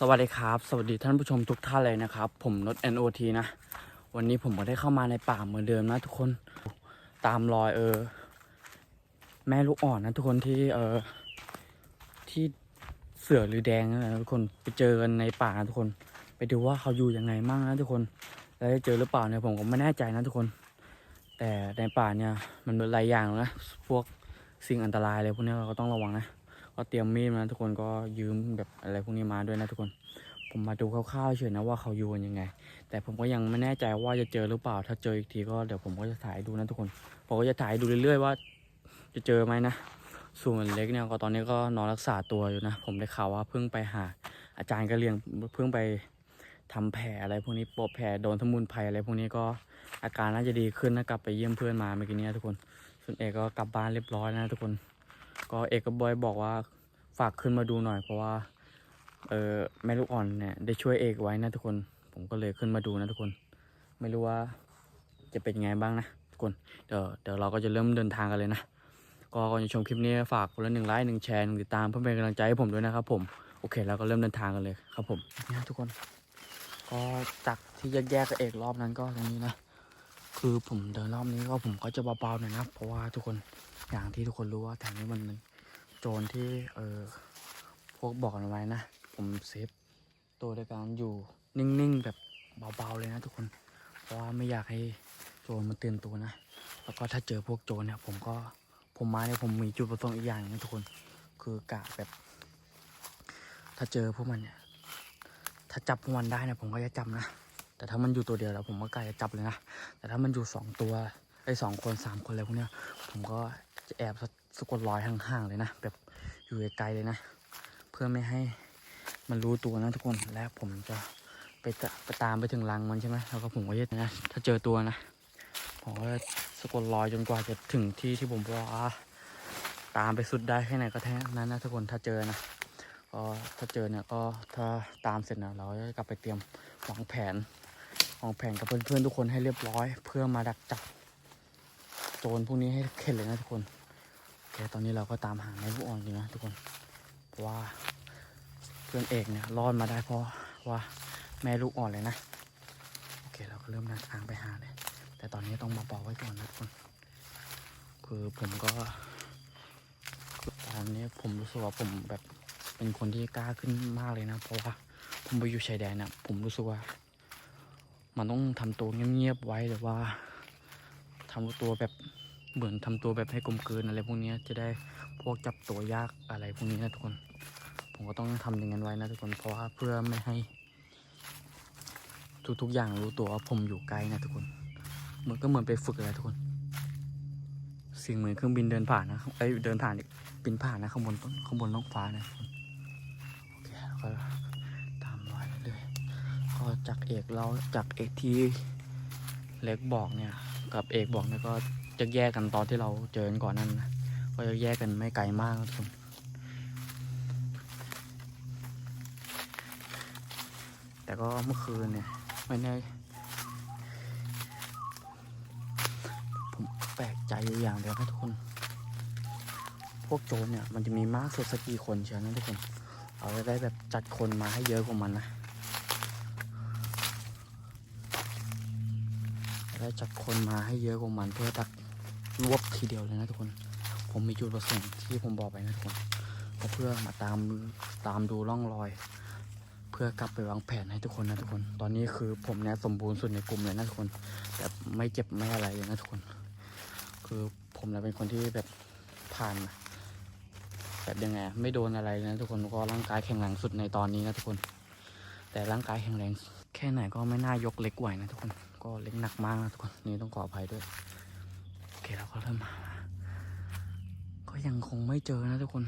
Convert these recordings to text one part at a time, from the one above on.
สวัสดีครับ สวัสดีท่านผู้ชมทุกท่านเลยนะครับ ผมนด NOT นะ วันนี้ผมก็ได้เข้ามาในป่าเหมือนเดิมนะทุกคนตามรอยเออ แม่ลูกอ่อนนะทุกคนที่เออที่เสือหรือแดงนะนะทุกคนไปเจอกันในป่านะทุกคน ไปดูว่าเขาอยู่ยังไงมั่งนะทุกคน แล้วได้เจอหรือเปล่าเนี่ยผมก็ไม่แน่ใจนะทุกคน แต่ในป่าเนี่ยมันเป็นหลายอย่างนะพวกสิ่งอันตรายอะไรพวกนี้เราก็ต้องระวังนะ ก็เตรียมมีดมาทุกคนก็ยืมแบบอะไรพวกนี้มาด้วยนะทุกคน ผมมาดูคร่าวๆเฉยนะว่าเขาอยู่กันยังไง แต่ผมก็ยังไม่แน่ใจว่าจะเจอหรือเปล่า ถ้าเจออีกทีก็เดี๋ยวผมก็จะถ่ายดูนะทุกคน ผมก็จะถ่ายดูเรื่อยๆว่า จะเจอไหมนะ ส่วนเล็กเนี่ยก็ตอนนี้ก็นอนรักษาตัวอยู่นะ ผมได้ข่าวว่าเพิ่งไปหา อาจารย์ก็เรียงเพิ่งไปทำแผลอะไรพวกนี้ปบแผลโดนสมุนไพรอะไรพวกนี้ก็อาการน่าจะดีขึ้นนะกลับไปเยี่ยมเพื่อนมาเมื่อกี้นี้ทุกคนส่วนเอกก็กลับบ้านเรียบร้อยนะทุกคน ก็เอกก็บอยบอกว่าฝากขึ้นมาดูหน่อย เพราะว่า เออแม่ลูกอ่อนเนี่ยได้ช่วยเอกไว้นะทุกคน ผมก็เลยขึ้นมาดูนะทุกคน ไม่รู้ว่าจะเป็นยังไงบ้างนะทุกคน เดี๋ยวเดี๋ยวเราก็จะเริ่มเดินทางกันเลยนะ ก็ก่อนจะชมคลิปนี้ฝากคนละหนึ่งไลค์หนึ่งแชร์หนึ่งติดตามเพื่อเป็นกำลังใจให้ผมด้วยนะครับผม โอเคเราก็เริ่มเดินทางกันเลยครับผมนี่ทุกคน ก็จากที่แยกๆกับเอกรอบนั้นก็ตรงนี้นะ คือผมเดินรอบนี้ก็ผมก็จะเบาๆหน่อยนะ เพราะว่าทุกคนอย่างที่ทุกคนรู้ว่าแถวนี้มันมันโจรที่เออพวกบอกกันไว้นะ ผมเซฟตัวในการอยู่นิ่งๆแบบเบาๆเลยนะทุกคน เพราะว่าไม่อยากให้โจรมันตื่นตัวนะ แล้วก็ถ้าเจอพวกโจรเนี่ยผมก็ผมมาเนี่ยผมมีจุดประสงค์อีกอย่างนึงนะทุกคน คือกะแบบ ถ้าเจอพวกมันเนี่ย ถ้าจับพวกมันได้เนี่ยผมก็จะจับนะ แต่ถ้ามันอยู่ตัวเดียวแล้วผมก็กะจะจับเลยนะ แต่ถ้ามันอยู่สองตัวไอ้สองคนสามคนอะไรพวกเนี้ย ผมก็จะแอบสะสกดรอยห่างๆเลยนะ แบบอยู่ไกลเลยนะ เพื่อไม่ให้มันรู้ตัวนะทุกคน และผมจะไปจะไปตามไปถึงรังมันใช่ไหมแล้วก็ผมก็จะนะ ถ้าเจอตัวนะ ผมก็สะกดรอยจนกว่าจะถึงที่ที่ผมบอกว่าตามไปสุดได้แค่ไหนก็แค่นั้นนะทุกคน ถ้าเจอนะก็ถ้าเจอเนี่ยก็ถ้าตามเสร็จนะเราจะกลับไปเตรียมวางแผน วางแผนกับเพื่อนๆทุกคนให้เรียบร้อย เพื่อมาดักจับโจรพวกนี้ให้เข็ดเลยนะทุกคนโอเคตอนนี้เราก็ตามหาแม่ลูกอ่อนอยู่นะทุกคนเพราะว่าเพื่อนเอกเนี่ยรอดมาได้เพราะว่าแม่ลูกอ่อนเลยนะโอเคเราก็เริ่มเดินทางไปหาเลยแต่ตอนนี้ต้องมาบอกไว้ก่อนนะทุกคนคือผมก็ตอนนี้ผมรู้สึกว่าผมแบบเป็นคนที่กล้าขึ้นมากเลยนะ เพราะว่าผมไปอยู่ชายแดนนะผมรู้สึกว่า มันต้องทำตัวเงียบๆไว้หรือว่าทำตัวแบบเหมือนทำตัวแบบให้กลมกลืนอะไรพวกนี้จะได้พวกจับตัวยากอะไรพวกนี้นะทุกคน ผมก็ต้องทำอย่างนั้นไว้นะทุกคนเพราะว่าเพื่อไม่ให้ ทุกๆอย่างรู้ตัวว่าผมอยู่ไกลนะทุกคนเหมือนก็เหมือนไปฝึกอะไรทุกคน สิ่งเหมือนเครื่องบินเดินผ่านนะไอเดินผ่านอีกบินผ่านนะข้างบนข้างบนท้องฟ้านะโอเคแล้วก็ จากเอกเราจากเอกที่เล็กบอกเนี่ย กับเอกบอกเนี่ยก็จะแยกกันตอนที่เราเจอกันก่อนนั้นนะก็จะแยกกันไม่ไกลมากทุกคนแต่ก็เมื่อคืนเนี่ยไม่แน่ผมแปลกใจอยู่อย่างเดียวนะทุกคน พวกโจรเนี่ยมันจะมีมากสุดสักกี่คนเชียวนะทุกคนเราได้แบบจัดคนมาให้เยอะกว่ามันนะจะ ได้จัดคนมาให้เยอะกว่ามันเพื่อตักรวบทีเดียวเลยนะทุกคน ผมมีจุดประสงค์ที่ผมบอกไปนะทุกคนก็เพื่อมาตามตามดูร่องรอย เพื่อกลับไปวางแผนให้ทุกคนนะทุกคน ตอนนี้คือผมเนี่ยสมบูรณ์สุดในกลุ่มเลยนะทุกคนแบบไม่เจ็บไม่อะไรเลยนะทุกคน คือผมเนี่ยเป็นคนที่แบบผ่านแบบยังไงไม่โดนอะไรนะทุกคนก็ร่างกายแข็งแรงสุดในตอนนี้นะทุกคน แต่ร่างกายแข็งแรงแค่ไหนก็ไม่น่ายกเล็กไหวนะทุกคน ก็เล็กหนักมากนะทุกคนนี่ต้องขออภัยด้วย โอเคเราก็เริ่มมาก็ยังคงไม่เจอนะทุกคน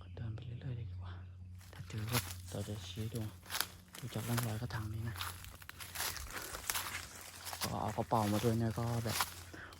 ก็เดินไปเรื่อยๆเลยดีกว่า ถ้าเจอก็เราจะชี้ดูดูจากร่องรอยก็ทางนี้นะก็เอากระเป๋ามาด้วยเนี่ยก็แบบ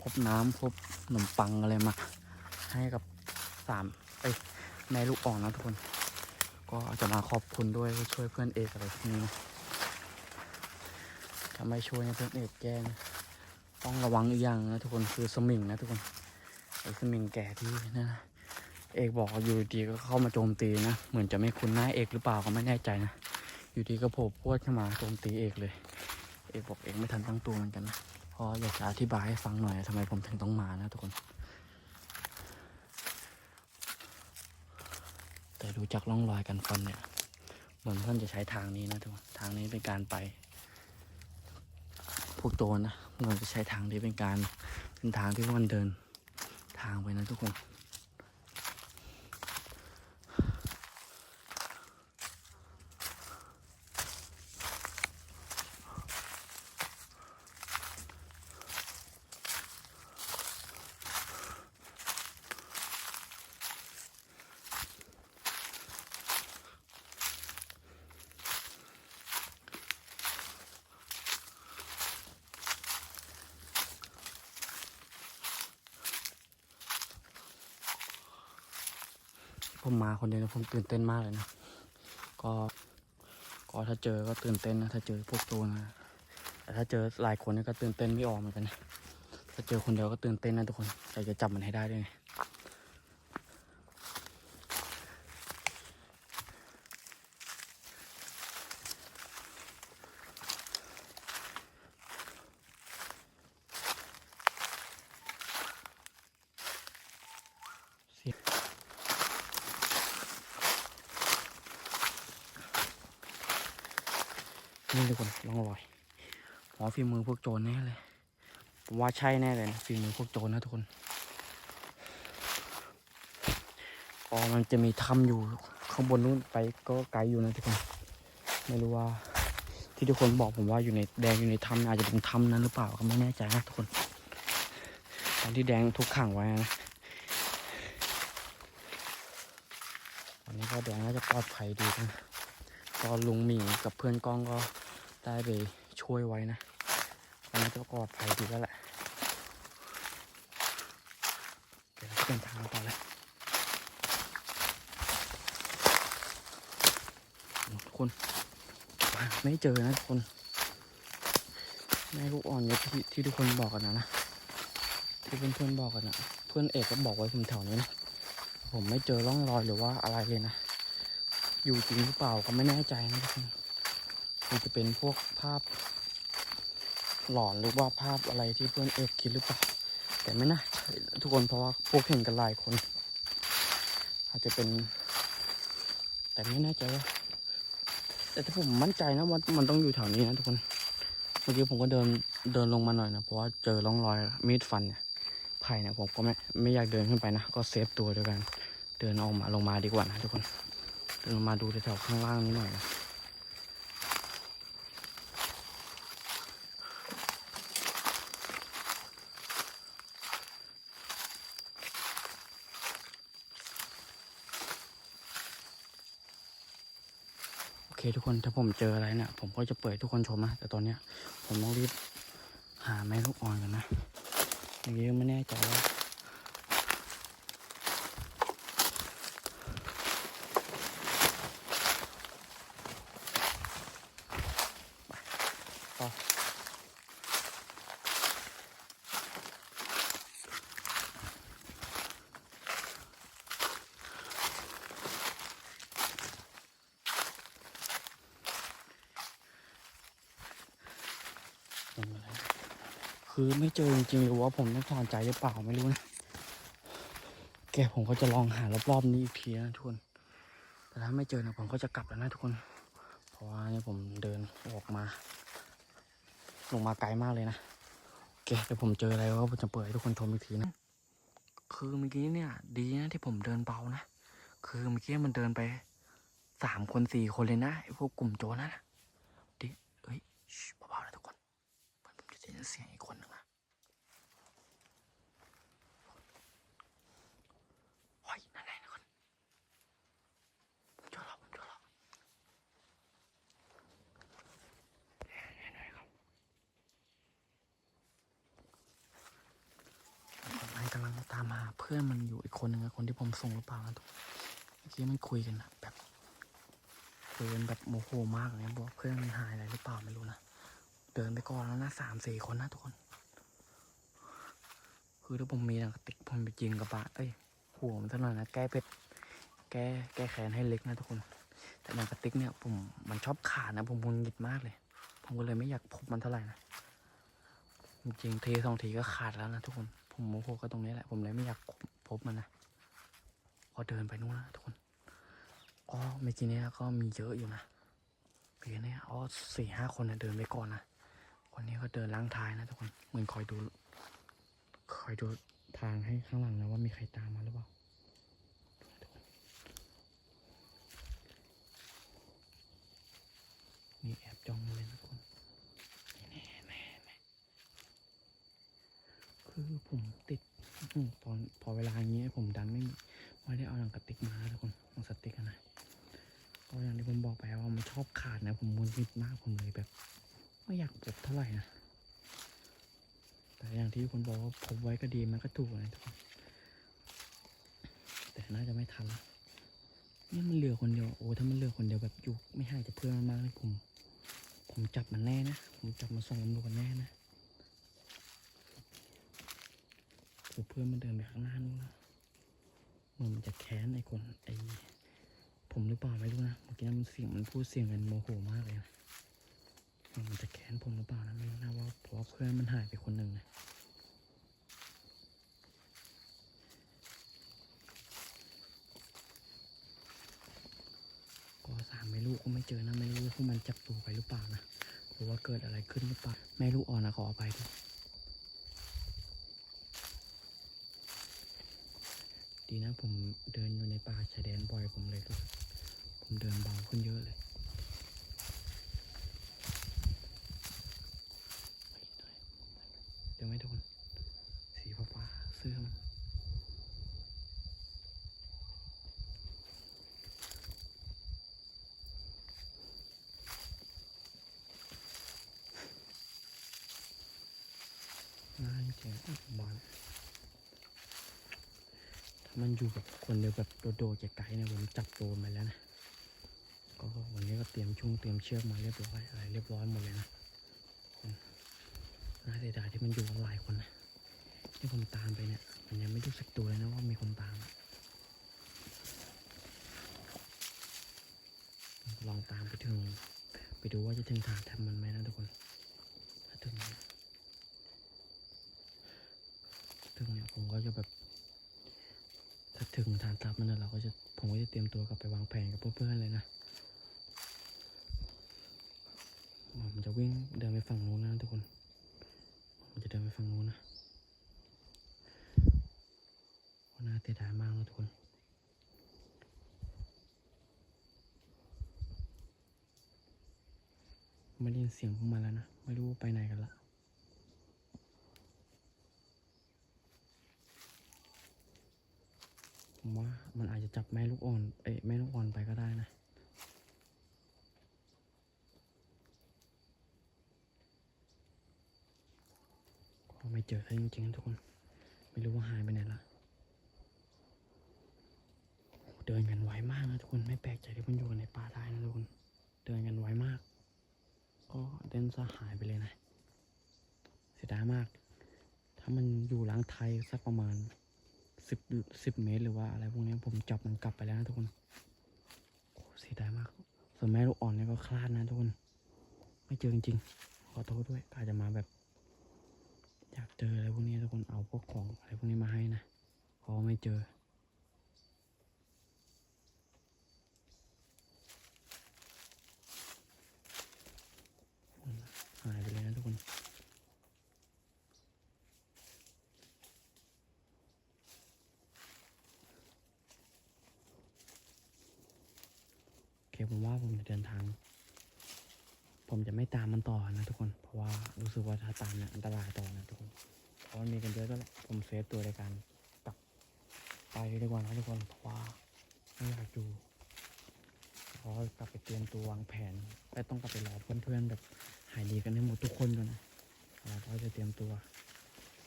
พบน้ำพบขนมปังอะไรมา ให้กับสามเอ้ยแม่ลูกอ่อนนะทุกคน ก็จะมาขอบคุณด้วยช่วยเพื่อนเอกอะไรพวกนี้นะ ถ้าไมช่วยเนี่ยเพื่อนเอกแย่นะต้องระวังอีกอย่างนะทุกคนคือสมิงนะทุกคนไอ้สมิงแก่ที่นะเอกบอกอยู่ดีก็เข้ามาโจมตีนะเหมือนจะไม่คุ้นหน้าเอกหรือเปล่าก็ไม่แน่ใจนะอยู่ดีก็โผล่พวดขึ้นมาโจมตีเอกเลย เอกบอกเอกไม่ทันตั้งตัวเหมือนกันนะพราะอยากจะอธิบายให้ฟังหน่อยทำไมผมถึงต้องมานะทุกคน แต่ดูจากร่องรอยการฟันเนี่ยเหมือนเพื่อนจะใช้ทางนี้นะทุกคนทางนี้เป็นการไป พวกโจรนะเหมือนจะใช้ทางนี้เป็นการเป็นทางที่มันเดินทางไปนะทุกคน ผมมาคนเดียวนะผมตื่นเต้นมากเลยนะ ก็ ก็ถ้าเจอก็ตื่นเต้นนะ ถ้าเจอพวกโจรนะ แต่ถ้าเจอหลายคนนี่ก็ตื่นเต้นไม่ออกเหมือนกันนะ ถ้าเจอคนเดียวก็ตื่นเต้นนะทุกคนอยากจะจับมันให้ได้ด้วยไงนี่ ทุกคนลองรอยหมอฝีมือพวกโจรแน่เลยผมว่าใช่แน่เลยนะฝีมือพวกโจรนะทุกคนก็มันจะมีถ้ำอยู่ข้างบนนู้นไปก็ไกลอยู่นะทุกคนไม่รู้ว่าที่ทุกคนบอกผมว่าอยู่ในแดงอยู่ในถ้ำอาจจะเป็นถ้ำนั้นหรือเปล่าก็ไม่แน่ใจนะทุกคนตอนที่แดงทุกขังไว้นะวันนี้ก็แดงน่าจะปลอดภัยดีนะก็ลุงหมีกับเพื่อนกล้องก็ ได้ไปช่วยไว้นะอันนี้ก็ปลอดภัยดีแล้วแหละเดี๋ยวเราเดินทางต่อแล้วโอ้ทุกคนไม่เจอนะทุกคนแม่ลูกอ่อนเนี่ยที่ที่ทุกคนบอกกันนะนะที่เพื่อนๆบอกกันนะเพื่อนเอกก็บอกไว้ผมแถวนี้นะผมไม่เจอร่องรอยหรือว่าอะไรเลยนะ อยู่จริงหรือเปล่าก็ไม่แน่ใจนะทุกคน มันจะเป็นพวกภาพหลอนหรือว่าภาพอะไรที่เพื่อนเอกคิดหรือเปล่า แต่ไม่น่าใช่ทุกคนเพราะว่าพวกเห็นกันหลายคน อาจจะเป็น แต่ไม่แน่ใจว่าแต่ถ้าผมมั่นใจนะว่ามันต้องอยู่แถวนี้นะทุกคน เมื่อกี้ผมก็เดินเดินลงมาหน่อยนะเพราะว่าเจอร่องรอยมีดฟันเนี่ยไผ่เนี่ยผมก็ไม่ไม่อยากเดินขึ้นไปนะก็เซฟตัวด้วยกัน เดินออกมาลงมาดีกว่านะทุกคน เดินลงมาดูแถวข้างล่างนี้หน่อยนะ ทุกคนถ้าผมเจออะไรเนี่ยผมก็จะเปิดทุกคนชมนะแต่ตอนเนี้ยผมต้องรีบหาแม่ลูกอ่อนกันนะอย่างนี้ไม่แน่ใจว่าต่อไม่เป็นไร คือไม่เจอจริงๆหรือว่าผมต้องถอนใจหรือเปล่าไม่รู้นะ แกผมก็จะลองหารอบๆนี้อีกทีนะทุกคน แต่ถ้าไม่เจอนะผมก็จะกลับแล้วนะทุกคน เพราะว่าเนี่ยผมเดินออกมา ลงมาไกลมากเลยนะโอเคเดี๋ยวผมเจออะไรก็ผมจะเปิดให้ทุกคนชมอีกทีนะ คือเมื่อกี้เนี่ย ดีนะที่ผมเดินเบานะ คือเมื่อกี้มันเดินไปสามคนสี่คนเลยนะไอ้พวกกลุ่มโจรนั่นนะดิเอ้ยชิเบาๆนะทุกคนเพื่อนผมจะได้ ยินเสียงอีกคนหนึ่งอะโอ้ยนั่นไงนะคนผมเจอแล้วผมเจอแล้วเห็นเห็นไหมครับมันกำลังตามหาเพื่อนมันอยู่อีกคนหนึ่งอะคนที่ผมส่งหรือเปล่านะทุกคนเมื่อกี้มันคุยกันนะแบบคุยกันแบบโมโหมากเลยนะบอกว่าเพื่อนมันหายอะไรหรือเปล่าไม่รู้นะ เดินไปก่อนแล้วนะสามสี่คนนะทุกคน คือถ้าผมมีหนังกระติกผมไปยิงกระบะเอ้ยหัวมันเท่านั้นนะแก้เผ็ดแก้แก้แค้นให้เล็กนะทุกคน แต่หนังกระติกเนี่ยผมมันชอบขาดนะ ผมมุนหงิดมากเลย ผมก็เลยไม่อยากพบมันเท่าไหร่นะจริงๆทีสองทีก็ขาดแล้วนะทุกคน ผมโมโหก็ตรงนี้แหละ ผมเลยไม่อยากพบมันนะพอเดินไปนู่นนะทุกคนก็เมื่อกี้เนี้ก็มีเยอะอยู่นะเมื่อกี้เนี้อ๋อสี่ห้าคนนะเดินไปก่อนนะ คนนี้ก็เดินล้างท้ายนะทุกคนเหมือนคอยดู คอยดูทางให้ข้างหลังนะว่ามีใครตามมาหรือเปล่านี่แอบจ้องเลยนะทุกคนแน่แน่แน่คือผมติดตอนพอเวลาอย่างเงี้ยผมดันไม่มีไม่ได้เอาหนังกระติกมาทุกคนหนังสติกนะก็อย่างที่ผมบอกไปว่ามันชอบขาดนะ ผมมุนมิดมากผมเลยแบบ ไม่อยากพบเท่าไหร่นะ แต่อย่างที่คนบอกว่าพบไว้ก็ดีมันก็ถูกนะทุกคน แต่น่าจะไม่ทันละนี่มันเหลือคนเดียว โอ้ถ้ามันเหลือคนเดียวแบบอยู่ไม่ให้จะเพื่อนมันมากเลยผม ผมจับมันแน่นะ ผมจับมันส่งตำรวจแน่นะโอ้เพื่อนมันเดินไปข้างหน้านู่นนะเหมือนมันจะแค้นไอ้คนไอ้ผมหรือเปล่าไม่รู้นะ เมื่อกี้มันเสียงมันพูดเสียงกันโมโหมากเลยนะ มันจะแค้นผมหรือเปล่านะไม่รู้นะว่าเพราะเพื่อนมันหายไปคนหนึ่งนะก็สามแม่ลูกก็ไม่เจอนะไม่รู้ว่าพวกมันจับตัวไปหรือเปล่านะหรือว่าเกิดอะไรขึ้นหรือเปล่าแม่ลูกอ่อนนะขออภัยด้วยดีนะผมเดินอยู่ในป่าชายแดนบ่อยผมเลยรู้สึกผมเดินเบาขึ้นเยอะเลยเดี๋ยวไม่โดนสีฟ้าๆเสื้อมัน ง่ายจริงบอลถ้า มันอยู่กับคนเดียวแบบโดดๆไกลเนี่ยผมจับโดนไปแล้วนะ ก็วันนี้ก็เตรียมชุงเตรียมเชือกมาเรียบร้อยอะไรเรียบร้อยหมดเลยนะน่าเสียดายที่มันอยู่กันหลายคนนะที่ผมตามไปเนี่ยมันยังไม่รู้สึกตัวเลยนะว่ามีคนตาม ลองตามไปถึง ไปดูว่าจะถึงทางแทบมันไหมนะทุกคนถึงถึงเนี่ยผมก็จะแบบ ถึงฐานทัพมันนะเราก็จะผมก็จะเตรียมตัวกลับไปวางแผนกับเพื่อนๆเลยนะมันจะวิ่งเดินไปฝั่งนู้นนะทุกคนมันจะเดินไปฝั่งนู้นนะว่าน่าเสียดายมากนะทุกคนไม่ได้ยินเสียงพวกมันแล้วนะ ไม่รู้ว่าไปไหนกันละ ผมว่ามันอาจจะจับแม่ลูกอ่อน เอ้ยแม่ลูกอ่อนไปก็ได้นะก็ไม่เจอเขาจริงๆทุกคน ไม่รู้ว่าหายไปไหนละเดินกันไวมากนะทุกคนไม่แปลกใจที่มันอยู่ในป่าได้นะทุกคน เดินกันไวมาก ก็เดินซะหายไปเลยนะ เสียดายมาก ถ้ามันอยู่หลังไทยสักประมาณ สิบสิบเมตรหรือว่าอะไรพวกนี้ผมจับมันกลับไปแล้วนะทุกคนโอ้เสียดายมาก ส่วนแม่ลูกอ่อนเนี่ยก็คลาดนะทุกคน ไม่เจอจริงๆขอโทษด้วยอาจจะมาแบบ อยากเจออะไรพวกนี้ทุกคนเอาพวกของอะไรพวกนี้มาให้นะพอไม่เจอ หายไปเลยนะทุกคน โอเคผมว่าผมจะเดินทาง ผมจะไม่ตามมันต่อนะทุกคน เพราะว่ารู้สึกว่าถ้าตามเนี่ยอันตรายต่อนะทุกคน เพราะมันมีกันเยอะก็แหละผมเซฟตัวในการกลับไปดีกว่านะทุกคน เพราะว่าไม่อยากอยู่เพราะกลับไปเตรียมตัววางแผนและต้องกลับไปรอเพื่อนๆแบบหายดีกันให้หมดทุกคนก่อนนะเราก็จะเตรียมตัว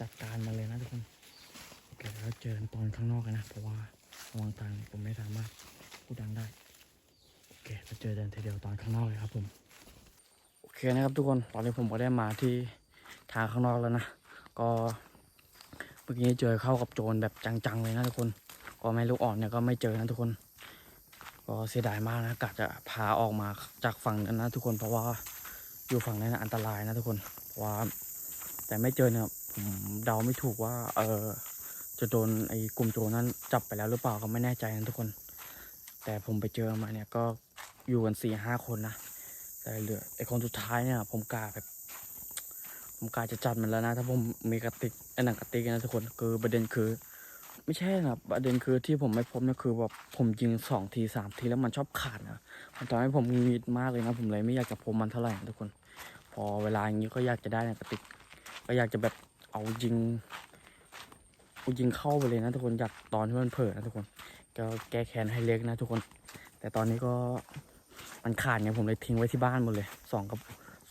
จัดการมาเลยนะทุกคนโอเคแล้วเจอกันตอนข้างนอกกันนะ เพราะว่าระว่างทางผมไม่สามารถพูดดังได้โอเคไปเจอกันทีเดียวตอนข้างนอกเลยครับผม คนะครับทุกคนตอนนี้ผมก็ได้มาที่ทางข้างนอกแล้วนะ ก็เมื่อกี้เจอเข้ากับโจรแบบจังๆเลยนะทุกคน ก็แม่ลูกอ่อนเนี่ยก็ไม่เจอนะทุกคน ก็เสียดายมากนะกะจะพาออกมาจากฝั่งนั้นนะทุกคนเพราะว่าอยู่ฝั่งนั้นนะอันตรายนะทุกคนเพราะว่าแต่ไม่เจอเนี่ยผมเดาไม่ถูกว่า เออจะโดนไอ้กลุ่มโจรนั้นจับไปแล้วหรือเปล่าก็ไม่แน่ใจนะทุกคน แต่ผมไปเจอมาเนี่ยก็อยู่กันสี่ห้าคนนะ แต่เหลือไอคนสุดท้ายเนี่ยผมกล้าแบบ ผมกล้าจะจัดมันแล้วนะ ถ้าผมมีกระติกไอหนังกระติกนะทุกคนคือประเด็นคือ ไม่ใช่นะประเด็นคือที่ผมไม่พบเนี่ยคือแบบผมยิงสองทีสามทีแล้วมันชอบขาดนะมันทำให้ผมงุดหงิดมากเลยนะผมเลยไม่อยากจะพบมันเท่าไหร่นะทุกคน พอเวลาอย่างนี้ก็อยากจะได้หนังกระติก ก็อยากจะแบบเอายิงเอายิงเข้าไปเลยนะทุกคนอยากตอนที่มันเผลอนะทุกคนก็แก้แค้นให้เล็กนะทุกคน แต่ตอนนี้ก็ มันขาดไงผมเลยทิ้งไว้ที่บ้านหมดเลยสองกับ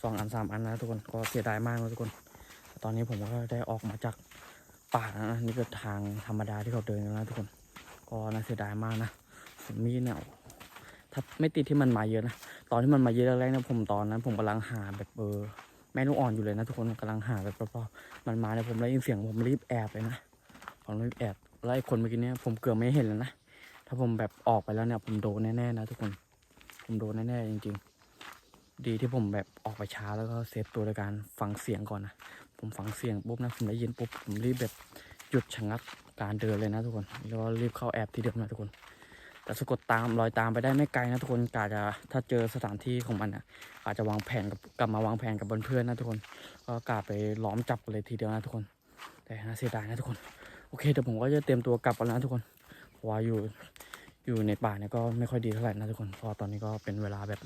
สองอันสามอันนะทุกคนก็เสียดายมากนะทุกคน ตอนนี้ผมก็ได้ออกมาจากป่านะนี่ก็ทางธรรมดาที่เขาเดินกันนะทุกคน ก็น่าเสียดายมากนะส่วนมีดเนี่ยถ้าไม่ติดที่มันมาเยอะนะตอนที่มันมาเยอะแรกๆนี่ยผมตอนนั้นผมกำลังหาแบบเออแม่ลูกอ่อนอยู่เลยนะทุกคนกำลังหาแบบรอบๆมันมาเนี่ยผมได้ยินเสียงผมรีบแอบเลยนะผมรีบแอบแล้วไอ้คนเมื่อกี้เนี่ยผมเกือบไม่เห็นแล้วนะถ้าผมแบบออกไปแล้วเนี่ยผมโดนแน่ๆนะทุกคน ผมโดนแน่ๆจริง ๆ ดีที่ผมแบบออกไปช้าแล้วก็เซฟตัวโดยการฟังเสียงก่อนนะผมฟังเสียงปุ๊บนะผมได้ยินปุ๊บผมรีบแบบหยุดชะงักการเดินเลยนะทุกคนแล้วรีบเข้าแอบที่เดิมนะทุกคน แต่สะกดตามรอยตามไปได้ไม่ไกลนะทุกคนกาจะถ้าเจอสถานที่ของมันอะอาจจะวางแผนกับกลับมาวางแผนกับเพื่อนๆนะทุกคน ก็กลับไปล้อมจับกันเลยทีเดียวนะทุกคน แต่น่าเสียดายนะทุกคน โอเคเดี๋ยวผมก็จะเตรียมตัวกลับแล้วนะทุกคนว่าอยู่ อยู่ในป่าเนี่ยก็ไม่ค่อยดีเท่าไหร่นะทุกคนเพราะตอนนี้ก็เป็นเวลาแบบ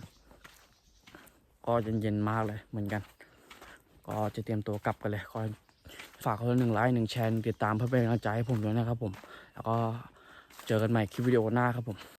ก็เย็นๆมากเลยเหมือนกัน ก็จะเตรียมตัวกลับกันเลยก็ฝากคนละหนึ่งไลค์หนึ่งแชร์ติดตามเพื่อเป็นกำลังใจให้ผมด้วยนะครับผม แล้วก็เจอกันใหม่คลิปวิดีโอหน้าครับผม